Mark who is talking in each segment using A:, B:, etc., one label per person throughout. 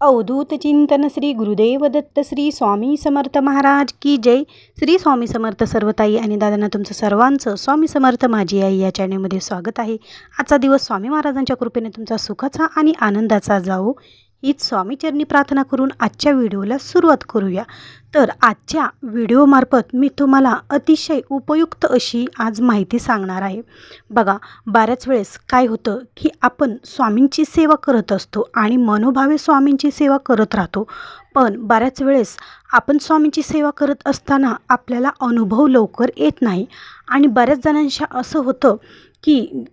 A: अवधूत चिंतन श्री गुरुदेव दत्त श्री स्वामी समर्थ महाराज की जय. श्री स्वामी समर्थ सर्वताई आणि दादांना तुमचं सर्वांचं स्वामी समर्थ माझी आई या चॅनलमध्ये स्वागत आहे. आजचा दिवस स्वामी महाराजांच्या कृपेने तुमचा सुखाचा आणि आनंदाचा जाओ हीच स्वामीचरणी प्रार्थना करून आजच्या व्हिडिओला सुरुवात करूया. तर आजच्या व्हिडिओमार्फत मी तुम्हाला अतिशय उपयुक्त अशी आज माहिती सांगणार आहे. बघा बऱ्याच वेळेस काय होतं की आपण स्वामींची सेवा करत असतो आणि मनोभावे स्वामींची सेवा करत राहतो. पण बऱ्याच वेळेस आपण स्वामींची सेवा करत असताना आपल्याला अनुभव लवकर येत नाही. आणि बऱ्याच जणांच्या असं होतं की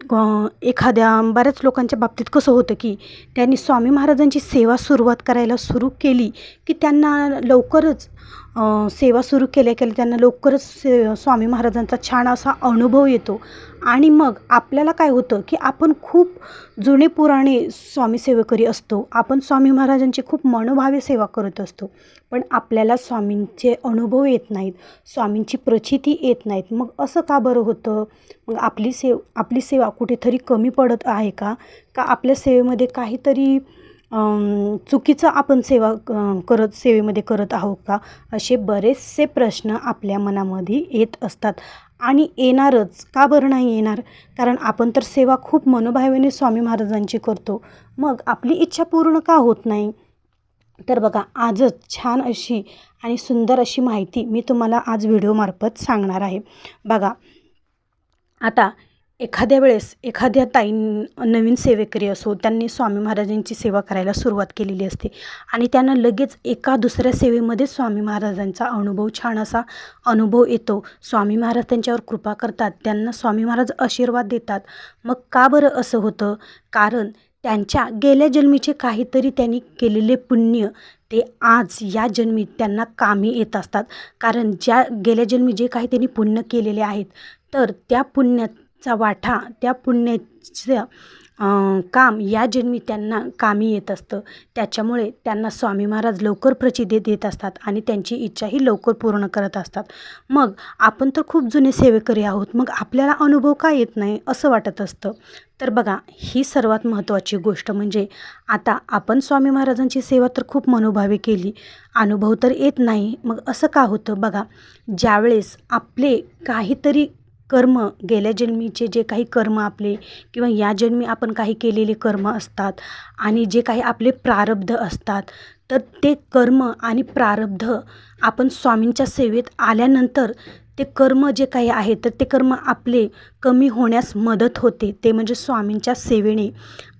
A: एखाद्या बऱ्याच लोकांच्या बाबतीत कसं होतं की त्यांनी स्वामी महाराजांची सेवा सुरुवात करायला सुरू केली की त्यांना लवकरच सेवा सुरू केल्या केल्या त्यांना लवकरच से स्वामी महाराजांचा छान असा अनुभव येतो. आणि मग आपल्याला काय होतं की आपण खूप जुने पुराणे स्वामी सेवेकरी असतो. आपण स्वामी महाराजांची खूप मनोभावे सेवा करत असतो. पण आपल्याला स्वामींचे अनुभव येत नाहीत. स्वामींची प्रचिती येत नाहीत. मग असं का बरं होतं? मग आपली सेव आपली सेवा कुठेतरी कमी पडत आहे का? का आपल्या सेवेमध्ये काहीतरी चुकीचं आपण सेवा करत सेवेमध्ये करत आहोत का? असे बरेचसे प्रश्न आपल्या मनामध्ये येत असतात. आणि येणारच. का बरं नाही येणार? कारण आपण तर सेवा खूप मनोभावेने स्वामी महाराजांची करतो. मग आपली इच्छा पूर्ण का होत नाही? तर बघा आजच छान अशी आणि सुंदर अशी माहिती मी तुम्हाला आज व्हिडिओमार्फत सांगणार आहे. बघा आता एखाद्या वेळेस एखाद्या ताई नवीन सेवेकरी असो त्यांनी स्वामी महाराजांची सेवा करायला सुरुवात केलेली असते. आणि त्यांना लगेच एका दुसऱ्या सेवेमध्ये स्वामी महाराजांचा अनुभव छान असा अनुभव येतो. स्वामी महाराज त्यांच्यावर कृपा करतात. त्यांना स्वामी महाराज आशीर्वाद देतात. मग का बरं असं होतं? कारण त्यांच्या गेल्या जन्मीचे काहीतरी त्यांनी केलेले पुण्य ते आज या जन्मी त्यांना कामी येत असतात. कारण ज्या गेल्या जन्मी जे काही त्यांनी पुण्य केलेले आहेत तर त्या पुण्यात चा वाटा त्या पुण्याचं काम या जन्मी त्यांना कामी येत असतं. त्याच्यामुळे त्यांना स्वामी महाराज लवकर प्रचिती देत असतात आणि त्यांची इच्छाही लवकर पूर्ण करत असतात. मग आपण तर खूप जुने सेवेकरी आहोत मग आपल्याला अनुभव का येत नाही असं वाटत असतं? तर बघा ही सर्वात महत्त्वाची गोष्ट म्हणजे आता आपण स्वामी महाराजांची सेवा तर खूप मनोभावे केली अनुभव तर येत नाही. मग असं का होतं? बघा ज्यावेळेस आपले काहीतरी कर्म गेल्या जन्मीचे जे काही कर्म आपले किंवा या जन्मी आपण काही केलेले कर्म असतात आणि जे काही आपले प्रारब्ध असतात तर ते कर्म आणि प्रारब्ध आपण स्वामींच्या सेवेत आल्यानंतर ते कर्म जे काही आहे तर ते कर्म आपले कमी होण्यास मदत होते. ते म्हणजे स्वामींच्या सेवेने.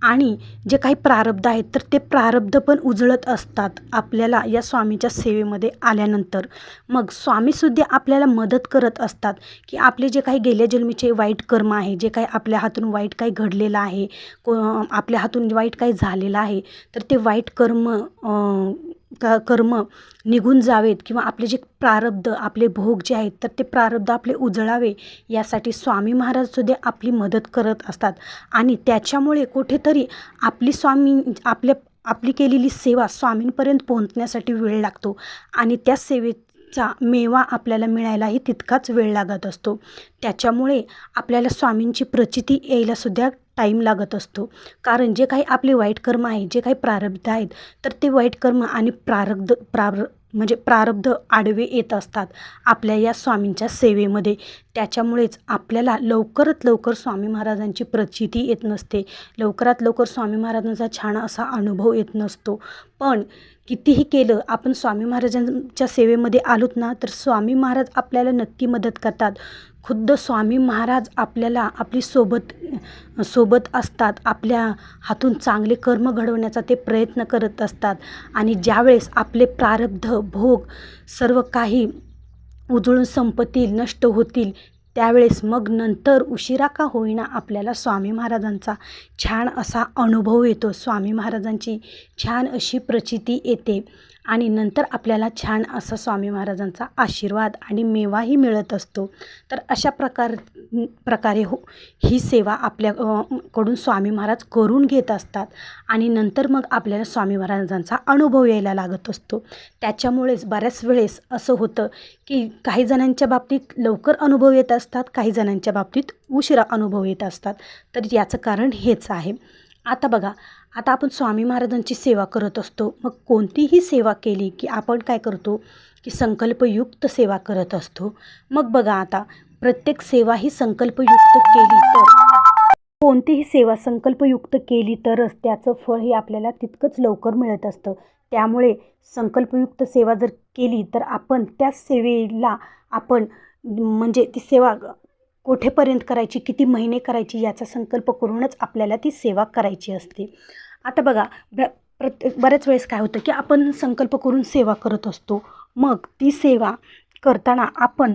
A: आणि जे काही प्रारब्ध आहेत तर ते प्रारब्ध पण उजळत असतात आपल्याला या स्वामीच्या सेवेमध्ये आल्यानंतर. मग स्वामीसुद्धा आपल्याला मदत करत असतात की आपले जे काही गेल्या जन्मीचे वाईट कर्म आहे जे काही आपल्या हातून वाईट काही घडलेलं आहे को आपल्या हातून वाईट काही झालेलं आहे तर ते वाईट कर्म क कर्म निघून जावेत किंवा आपले जे प्रारब्ध आपले भोग जे आहेत तर ते प्रारब्ध आपले उजळावे यासाठी स्वामी महाराजसुद्धा आपली मदत करत असतात. आणि त्याच्यामुळे कुठेतरी आपली स्वामी आपल्या आपली केलेली सेवा स्वामींपर्यंत पोहोचण्यासाठी वेळ लागतो. आणि त्या सेवेचा मेवा आपल्याला मिळायलाही तितकाच वेळ लागत असतो. त्याच्यामुळे आपल्याला स्वामींची प्रचिती यायलासुद्धा टाईम लागत असतो. कारण जे काही आपले वाईट कर्म आहे जे काही प्रारब्ध आहेत तर ते वाईट कर्म आणि प्रारब्ध प्रार म्हणजे प्रारब्ध आडवे येत असतात आपल्या या स्वामींच्या सेवेमध्ये. त्याच्यामुळेच आपल्याला लवकरात लवकर स्वामी महाराजांची प्रचिती येत नसते. लवकरात लवकर स्वामी महाराजांचा छान असा अनुभव येत नसतो. पण कितीही केलं आपण स्वामी महाराजांच्या सेवेमध्ये आलोत ना तर स्वामी महाराज आपल्याला नक्की मदत करतात. खुद्द स्वामी महाराज आपल्याला आपली सोबत सोबत असतात. आपल्या हातून चांगले कर्म घडवण्याचा ते प्रयत्न करत असतात. आणि ज्यावेळेस आपले प्रारब्ध भोग सर्व काही उजळून संपतील नष्ट होतील त्यावेळेस मग नंतर उशिरा का होईना आपल्याला स्वामी महाराजांचा छान असा अनुभव येतो. स्वामी महाराजांची छान अशी प्रचिती येते. आणि नंतर आपल्याला छान असा स्वामी महाराजांचा आशीर्वाद आणि मेवाही मिळत असतो. तर अशा प्रकार प्रकारे हो ही सेवा आपल्याकडून स्वामी महाराज करून घेत असतात आणि नंतर मग आपल्याला स्वामी महाराजांचा अनुभव यायला लागत असतो. त्याच्यामुळेच बऱ्याच वेळेस असं होतं की काही जणांच्या बाबतीत लवकर अनुभव येत असतात काही जणांच्या बाबतीत उशिरा अनुभव येत असतात. तर याचं कारण हेच आहे. आता बघा आता आपण स्वामी महाराजांची सेवा करत असतो. मग कोणतीही सेवा केली की आपण काय करतो? की संकल्पयुक्त सेवा करत असतो. मग बघा आता प्रत्येक सेवा ही संकल्पयुक्त केली तर? कोणतीही सेवा संकल्पयुक्त केली तरच त्याचं फळ हे आपल्याला तितकंच लवकर मिळत असतं. त्यामुळे संकल्पयुक्त सेवा जर केली तर आपण त्या सेवेला आपण म्हणजे ती सेवा कोठेपर्यंत करायची किती महिने करायची याचा संकल्प करूनच आपल्याला ती सेवा करायची असते. आता बघा ब प्रत्येक बऱ्याच वेळेस काय होतं की आपण संकल्प करून सेवा करत असतो. मग ती सेवा करताना आपण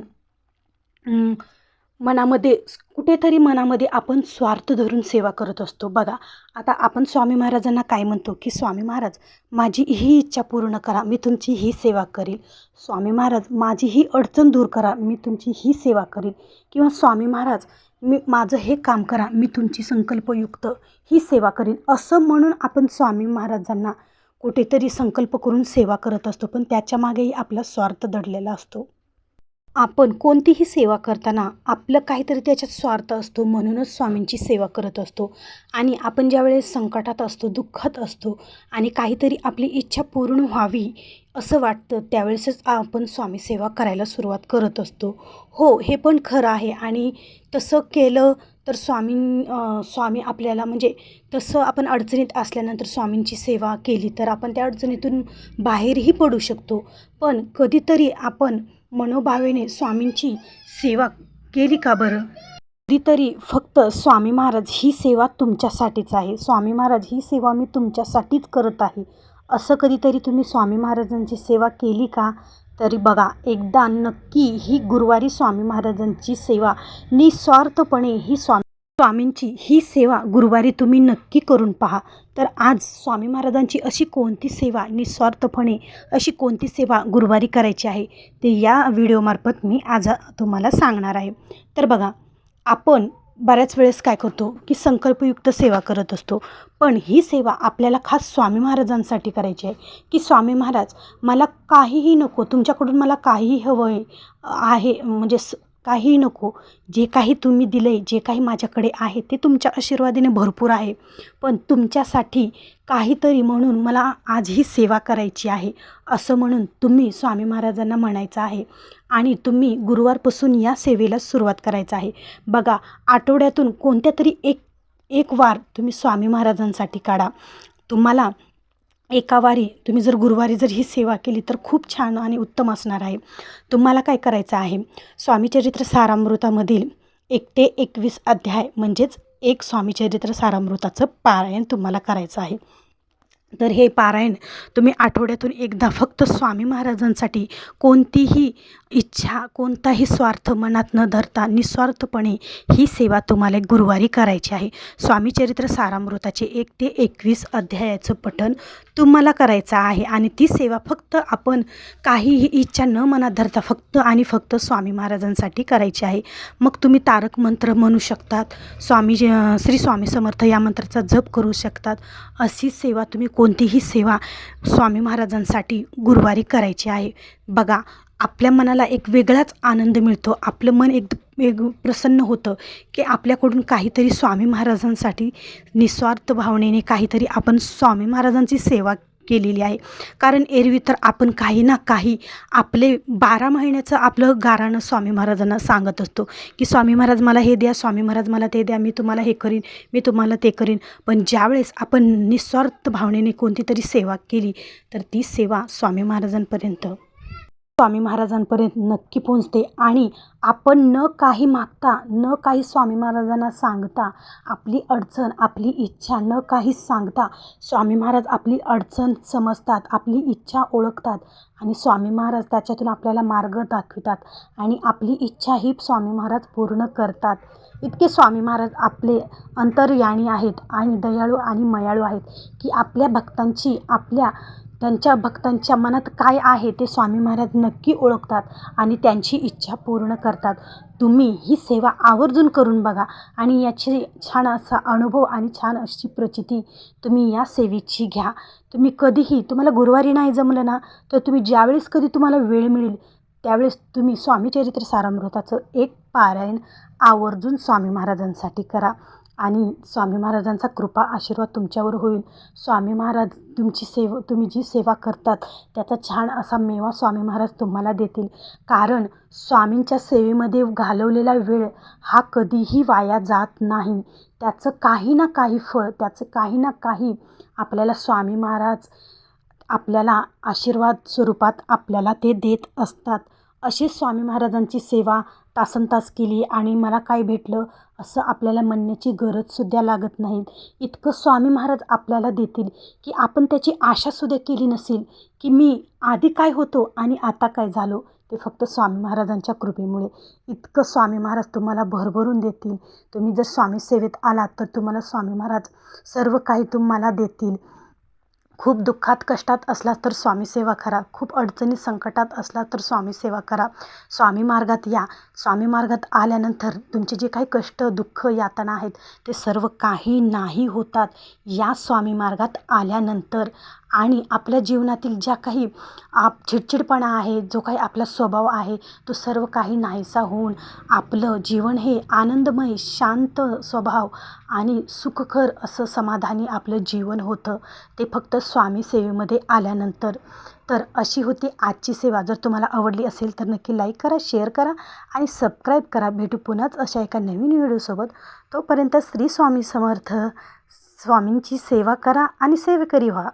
A: मनामध्ये कुठेतरी मनामध्ये आपण स्वार्थ धरून सेवा करत असतो. बघा आता आपण स्वामी महाराजांना काय म्हणतो की स्वामी महाराज माझी ही इच्छा पूर्ण करा मी तुमची ही सेवा करील. स्वामी महाराज माझी ही अडचण दूर करा मी तुमची ही सेवा करील. किंवा स्वामी महाराज मी माझं हे काम करा मी तुमची संकल्पयुक्त ही सेवा करीन. असं म्हणून आपण स्वामी महाराजांना कुठेतरी संकल्प करून सेवा करत असतो पण त्याच्यामागेही आपला स्वार्थ दडलेला असतो. आपण कोणतीही सेवा करताना आपलं काहीतरी त्याच्यात स्वार्थ असतो म्हणूनच स्वामींची सेवा करत असतो. आणि आपण ज्यावेळेस संकटात असतो दुःखात असतो आणि काहीतरी आपली इच्छा पूर्ण व्हावी असं वाटतं त्यावेळेसच आपण स्वामी सेवा करायला सुरुवात करत असतो. हो हे पण खरं आहे आणि तसं केलं तर स्वामी स्वामी आपल्याला म्हणजे तसं आपण अडचणीत असल्यानंतर स्वामींची सेवा केली तर आपण त्या अडचणीतून बाहेरही पडू शकतो. पण कधीतरी आपण मनोभावेने स्वामींची सेवा केली का बरं? कधीतरी फक्त स्वामी महाराज ही सेवा तुमच्यासाठीच आहे. स्वामी महाराज ही सेवा मी तुमच्यासाठीच करत आहे. असं कधीतरी तुम्ही स्वामी महाराजांची सेवा केली का? तरी बघा एकदा नक्की ही गुरुवारी स्वामी महाराजांची सेवा निस्वार्थपणे ही स्वामी स्वामींची ही सेवा गुरुवारी तुम्ही नक्की करून पहा. तर आज स्वामी महाराजांची अशी कोणती सेवा निस्वार्थपणे अशी कोणती सेवा गुरुवारी करायची आहे ते या व्हिडिओमार्फत मी आज तुम्हाला सांगणार आहे. तर बघा आपण बऱ्याच वेळेस काय करतो की संकल्पयुक्त सेवा करत असतो पण ही सेवा आपल्याला खास स्वामी महाराजांसाठी करायची आहे. की स्वामी महाराज मला काहीही नको तुमच्याकडून मला काहीही हवं आहे म्हणजे काही काहीही नको. जे काही तुम्ही दिलं आहे जे काही माझ्याकडे आहे ते तुमच्या आशीर्वादाने भरपूर आहे. पण तुमच्यासाठी काहीतरी म्हणून मला आज ही सेवा करायची आहे असं म्हणून तुम्ही स्वामी महाराजांना म्हणायचं आहे. आणि तुम्ही गुरुवारपासून या सेवेला सुरुवात करायचं आहे. बघा आठवड्यातून कोणत्या तरी एक एक वार तुम्ही स्वामी महाराजांसाठी काढा. तुम्हाला एका वारी तुम्ही जर गुरुवारी जर ही सेवा केली तर खूप छान आणि उत्तम असणार आहे. तुम्हाला काय करायचं आहे? स्वामीचरित्र सारामृतामधील एक ते एकवीस अध्याय म्हणजेच एक स्वामीचरित्र सारामृताचं पारायण तुम्हाला करायचं आहे. तर हे पारायण तुम्ही आठवड्यातून एकदा फक्त स्वामी महाराजांसाठी कोणतीही इच्छा कोणताही स्वार्थ मनात न धरता निस्वार्थपणे ही सेवा तुम्हाला गुरुवारी करायची आहे. स्वामी चरित्र सारामृताचे एक ते एकवीस अध्यायाचं पठण तुम्हाला करायचं आहे आणि ती सेवा फक्त आपण काहीही इच्छा न मनात धरता फक्त आणि फक्त स्वामी महाराजांसाठी करायची आहे. मग तुम्ही तारक मंत्र म्हणू शकतात स्वामी श्री स्वामी समर्थ या मंत्राचा जप करू शकतात. अशी सेवा तुम्ही कोणतीही सेवा स्वामी महाराजांसाठी गुरुवारी करायची आहे. बघा आपल्या मनाला एक वेगळाच आनंद मिळतो. आपलं मन एक वेग प्रसन्न होतं की आपल्याकडून काहीतरी स्वामी महाराजांसाठी निस्वार्थ भावनेने काहीतरी आपण स्वामी महाराजांची सेवा केलेली आहे. कारण एरवी तर आपण काही ना काही आपले बारा महिन्याचं आपलं गाराणं स्वामी महाराजांना सांगत असतो की स्वामी महाराज मला हे द्या स्वामी महाराज मला ते द्या मी तुम्हाला हे करीन मी तुम्हाला ते करीन. पण ज्यावेळेस आपण निस्वार्थ भावनेने कोणती तरी सेवा केली तर ती सेवा स्वामी महाराजांपर्यंत स्वामी महाराजांपर्यंत नक्की पोहोचते. आणि आपण न काही मागता न काही स्वामी महाराजांना सांगता आपली अडचण आपली इच्छा न काही सांगता स्वामी महाराज आपली अडचण समजतात आपली इच्छा ओळखतात आणि स्वामी महाराज त्याच्यातून आपल्याला मार्ग दाखवितात आणि आपली इच्छा ही स्वामी महाराज पूर्ण करतात. इतके स्वामी महाराज आपले अंतर्याणी आहेत आणि दयाळू आणि मयाळू आहेत की आपल्या भक्तांची आपल्या त्यांच्या भक्तांच्या मनात काय आहे ते स्वामी महाराज नक्की ओळखतात आणि त्यांची इच्छा पूर्ण करतात. तुम्ही ही सेवा आवर्जून करून बघा आणि याची छान असा अनुभव आणि छान अशी प्रचिती तुम्ही या सेवेची घ्या. तुम्ही कधीही तुम्हाला गुरुवारी नाही जमलं ना तर तुम्ही ज्यावेळेस कधी तुम्हाला वेळ मिळेल त्यावेळेस तुम्ही स्वामी चरित्र सारामृताचं एक पारायण आवर्जून स्वामी महाराजांसाठी करा. आणि स्वामी महाराजांचा कृपा आशीर्वाद तुमच्यावर होईल. स्वामी महाराज तुमची सेव तुम्ही जी सेवा करतात त्याचा छान असा मेवा स्वामी महाराज तुम्हाला देतील. कारण स्वामींच्या सेवेमध्ये घालवलेला वेळ हा कधीही वाया जात नाही. त्याचं काही ना काही फळ त्याचं काही ना काही आपल्याला स्वामी महाराज आपल्याला आशीर्वाद स्वरूपात आपल्याला ते देत असतात. अशी स्वामी महाराजांची सेवा तासनतास केली आणि मला काय भेटलं असं आपल्याला म्हणण्याची गरजसुद्धा लागत नाही. इतकं स्वामी महाराज आपल्याला देतील की आपण त्याची आशासुद्धा केली नसेल की मी आधी काय होतो आणि आता काय झालो ते फक्त स्वामी महाराजांच्या कृपेमुळे. इतकं स्वामी महाराज तुम्हाला भरभरून देतील. तुम्ही जर स्वामी सेवेत आलात तर तुम्हाला स्वामी महाराज सर्व काही तुम्हाला देतील. खूप दुःखात कष्टात असला तर स्वामी सेवा करा. खूप अडचणीत संकटात असला तर स्वामी सेवा करा. स्वामी मार्गात या. स्वामी मार्गात आल्यानंतर तुमचे जे काही कष्ट दुःख यातना आहेत ते सर्व काही नाही होतात. या स्वामी मार्गात आल्यानंतर आणि आपल्या जीवनातील ज्या काही आप चिडचिडपणा आहे जो काही आपला स्वभाव आहे तो सर्व काही नाहीसा होऊन आपलं जीवन हे आनंदमय शांत स्वभाव आणि सुखकर असं समाधानी आपलं जीवन होतं. ते फक्त स्वामी सेवेमध्ये आल्यानंतर. तर अशी होती आजची सेवा. जर तुम्हाला आवडली असेल तर नक्की लाईक करा शेअर करा आणि सबस्क्राईब करा. भेटू पुन्हाच अशा एका नवीन व्हिडिओसोबत. तोपर्यंत श्री स्वामी समर्थ. स्वामींची सेवा करा आणि सेवेकरी व्हा.